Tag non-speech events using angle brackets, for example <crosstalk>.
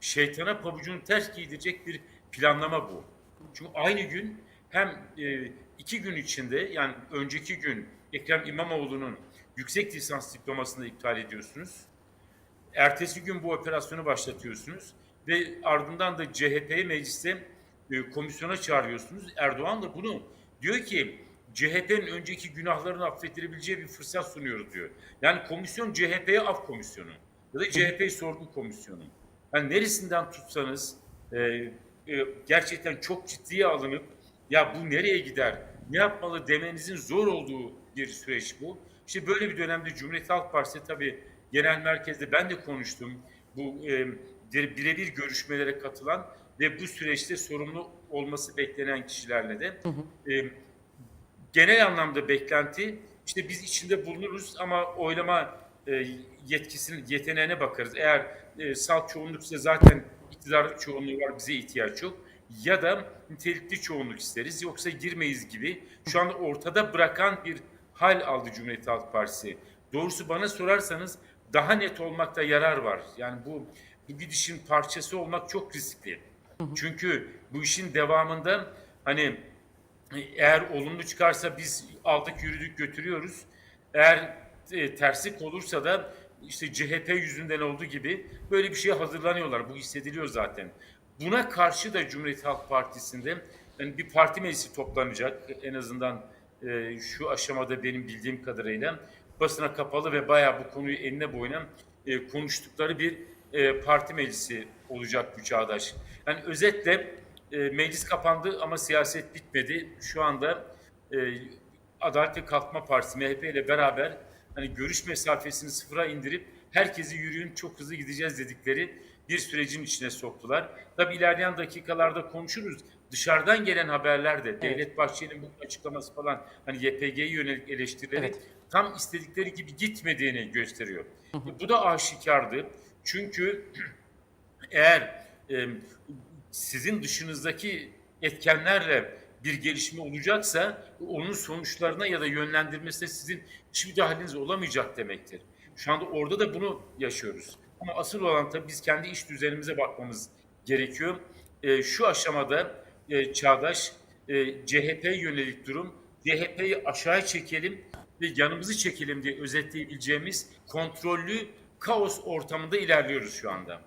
şeytana pabucunu ters giydirecek bir planlama bu. Çünkü aynı gün hem e, iki gün içinde yani önceki gün Ekrem İmamoğlu'nun yüksek lisans diplomasını iptal ediyorsunuz. Ertesi gün bu operasyonu başlatıyorsunuz ve ardından da CHP'yi mecliste e, komisyona çağırıyorsunuz. Erdoğan da bunu diyor ki CHP'nin önceki günahlarını affettirebileceği bir fırsat sunuyoruz diyor. Yani komisyon CHP'ye af komisyonu ya da CHP sorgu komisyonu. Yani neresinden tutsanız e, e, gerçekten çok ciddiye alınıp ya bu nereye gider, ne yapmalı demenizin zor olduğu bir süreç bu. İşte böyle bir dönemde Cumhuriyet Halk Partisi tabii genel merkezde ben de konuştum. Bu e, birebir görüşmelere katılan ve bu süreçte sorumlu olması beklenen kişilerle de e, genel anlamda beklenti işte biz içinde bulunuruz ama oylama e, yetkisinin yeteneğine bakarız. Eğer e, salt çoğunluksa zaten iktidarlık çoğunluğu var bize ihtiyaç yok. Ya da nitelikli çoğunluk isteriz yoksa girmeyiz gibi şu anda ortada bırakan bir hal aldı Cumhuriyet Halk Partisi. Doğrusu bana sorarsanız daha net olmakta yarar var. Yani bu bu gidişin parçası olmak çok riskli. Çünkü bu işin devamında hani eğer olumlu çıkarsa biz aldık yürüdük götürüyoruz. Eğer e, terslik olursa da işte CHP yüzünden olduğu gibi böyle bir şeye hazırlanıyorlar. Bu hissediliyor zaten. Buna karşı da Cumhuriyet Halk Partisi'nde yani bir parti meclisi toplanacak. En azından e, şu aşamada benim bildiğim kadarıyla basına kapalı ve bayağı bu konuyu enine boyuna e, konuştukları bir e, parti meclisi olacak bu Çağdaş. Yani özetle e, meclis kapandı ama siyaset bitmedi. Şu anda e, Adalet ve Kalkınma Partisi MHP ile beraber hani görüş mesafesini sıfıra indirip herkesi yürüyün çok hızlı gideceğiz dedikleri bir sürecin içine soktular. Tabii ilerleyen dakikalarda konuşuruz. Dışarıdan gelen haberler de Devlet Bahçeli'nin bu açıklaması falan hani YPG'ye yönelik eleştirileri Evet. tam istedikleri gibi gitmediğini gösteriyor. Bu da aşikardı. Çünkü <clears throat> eğer e, sizin dışınızdaki etkenlerle bir gelişme olacaksa onun sonuçlarına ya da yönlendirmesine sizin hiç müdahaleniz olamayacak demektir. Şu anda orada da bunu yaşıyoruz. Ama asıl olan tabii biz kendi iş düzenimize bakmamız gerekiyor. E, şu aşamada e, Çağdaş e, CHP yönelik durum CHP'yi aşağı çekelim ve yanımızı çekelim diye özetleyebileceğimiz kontrollü kaos ortamında ilerliyoruz şu anda.